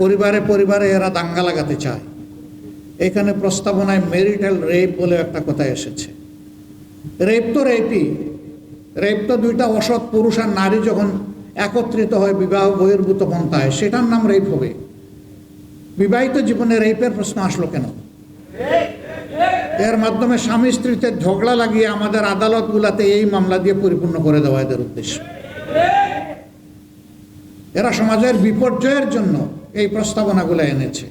পরিবারে পরিবারে এরা দাঙ্গা লাগাতে চায়। এখানে প্রস্তাবনায় মেরিটাল রেপ বলে একটা কথা এসেছে। রেপ তো রেপই রেপ তো দুইটা অসৎ পুরুষ আর নারী যখন একত্রিত হয়, বিবাহ বহির্ভূত পন্থায়, সেটার নাম রেপ হবে। বিবাহিত জীবনে রেপের প্রশ্ন আসলো কেন? এর মাধ্যমে স্বামী স্ত্রীতে ঝগড়া লাগিয়ে আমাদের আদালতগুলাতে এই মামলা দিয়ে পরিপূর্ণ করে দেওয়া এদের উদ্দেশ্য। এরা সমাজের বিপর্যয়ের জন্য এই প্রস্তাবনাগুলো এনেছে।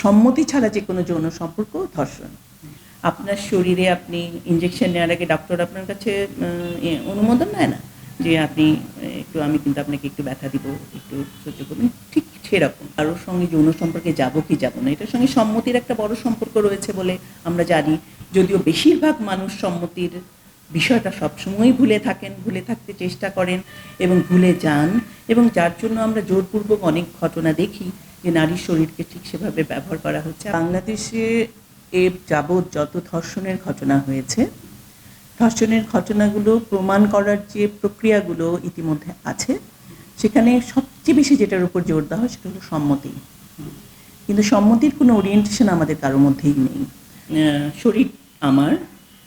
সম্মতি ছাড়া যে কোনো যৌন সম্পর্ক, ধর্ষণ। আপনার শরীরে আপনি ইঞ্জেকশন নেওয়ার আগে ডক্টর আপনার কাছে অনুমোদন নেয় না? যে আপনি, একটু আমি কিন্তু আপনাকে একটু ব্যথা দিব, একটু সহ্য করবেন ঠিক সেরকম। কারোর সঙ্গে যৌন সম্পর্কে যাব কি যাব না, এটার সঙ্গে সম্মতির একটা বড় সম্পর্ক রয়েছে বলে আমরা জানি। যদিও বেশিরভাগ মানুষ সম্মতির বিষয়টা সবসময়ই ভুলে থাকেন, ভুলে থাকতে চেষ্টা করেন এবং ভুলে যান। এবং যার জন্য আমরা জোরপূর্বক অনেক ঘটনা দেখি যে নারীর শরীরকে ঠিক সেভাবে ব্যবহার করা হচ্ছে। বাংলাদেশে এ যাবৎ যত ধর্ষণের ঘটনা হয়েছে, ধর্ষণের ঘটনাগুলো প্রমাণ করার যে প্রক্রিয়াগুলো ইতিমধ্যে আছে, সেখানে সবচেয়ে বেশি যেটার উপর জোর দেওয়া হয় সেটা হলো সম্মতি। কিন্তু সম্মতির কোনো ওরিয়েন্টেশন আমাদের কারোর মধ্যেই নেই। শরীর আমার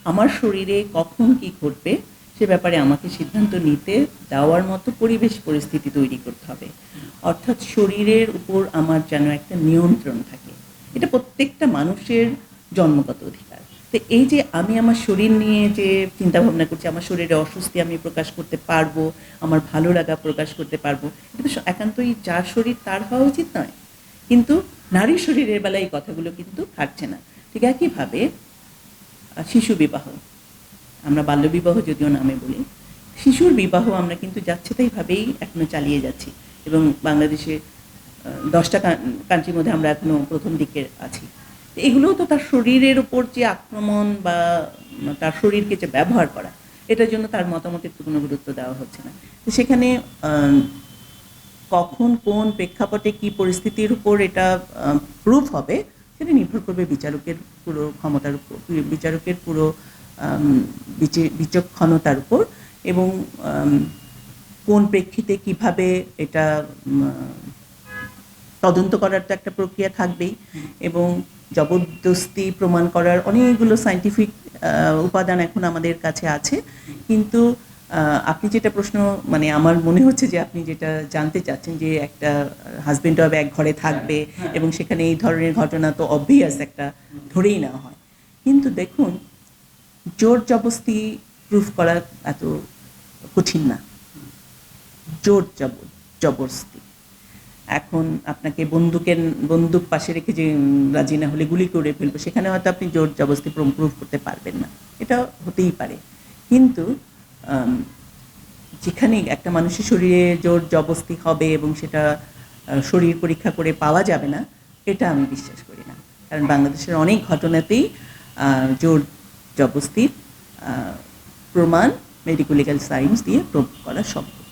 আমার শরীরে কখন কি ঘটবে সে ব্যাপারে আমাকে সিদ্ধান্ত নিতে দেওয়ার মতো পরিবেশ পরিস্থিতি তৈরি করতে হবে। অর্থাৎ শরীরের উপর আমার যেন একটা নিয়ন্ত্রণ থাকে। এটা প্রত্যেকটা মানুষের জন্মগত অধিকার। তো এই যে আমি আমার শরীর নিয়ে যে চিন্তা ভাবনা করছি, আমার শরীরে অস্বস্তি আমি প্রকাশ করতে পারব, আমার ভালো লাগা প্রকাশ করতে পারব কিন্তু একান্তই যার শরীর তার হওয়া উচিত নয়। কিন্তু নারী শরীরের বেলায় এই কথাগুলো কিন্তু খাটছে না। ঠিক একইভাবে শিশু বিবাহ। আমরা বাল্যবিবাহ যদিও নামে বলি, শিশুর বিবাহ আমরা কিন্তু যাচ্ছে তাইভাবেই এখনও চালিয়ে যাচ্ছি এবং বাংলাদেশে দশটা কান্ট্রির মধ্যে আমরা এখনও প্রথম দিকে আছি। এগুলোও তো তার শরীরের উপর যে আক্রমণ বা তার শরীরকে যে ব্যবহার করা, এটার জন্য তার মতামতের তো কোনো গুরুত্ব দেওয়া হচ্ছে না। তো সেখানে কখন কোন প্রেক্ষাপটে কি পরিস্থিতির উপর এটা প্রুফ হবে, সেটা নির্ভর করবে বিচারকের পুরো ক্ষমতার উপর, বিচারকের পুরো বিচক্ষণতার উপর এবং কোন প্রেক্ষিতে কীভাবে এটা তদন্ত করার তো একটা প্রক্রিয়া থাকবেই এবং জবরদস্তি প্রমাণ করার অনেকগুলো সাইন্টিফিক উপাদান এখন আমাদের কাছে আছে। কিন্তু আপনি যেটা প্রশ্ন মানে আমার মনে হচ্ছে যে আপনি যেটা জানতে চাচ্ছেন যে একটা হাজবেন্ড হবে এক ঘরে থাকবে এবং সেখানে এই ধরনের ঘটনা তো অবভিয়াস একটা ধরেই নেওয়া হয়। কিন্তু দেখুন জোর জবস্তি প্রুফ করা এত কঠিন না। জোর জব জবরস্তি এখন আপনাকে বন্দুকের, বন্দুক পাশে রেখে যে রাজি না হলে গুলি করে ফেলব, সেখানে হয়তো আপনি জোর জবস্তি প্রুভ করতে পারবেন না। এটা হতেই পারে। কিন্তু যেখানে একটা মানুষের শরীরে জোর জবস্তি হবে এবং সেটা শরীর পরীক্ষা করে পাওয়া যাবে না, এটা আমি বিশ্বাস করি না। কারণ বাংলাদেশের অনেক ঘটনাতেই জোর জবস্তির আহ, প্রমাণ মেডিকো লিগাল সায়েন্স দিয়ে প্রুভ করা সম্ভব।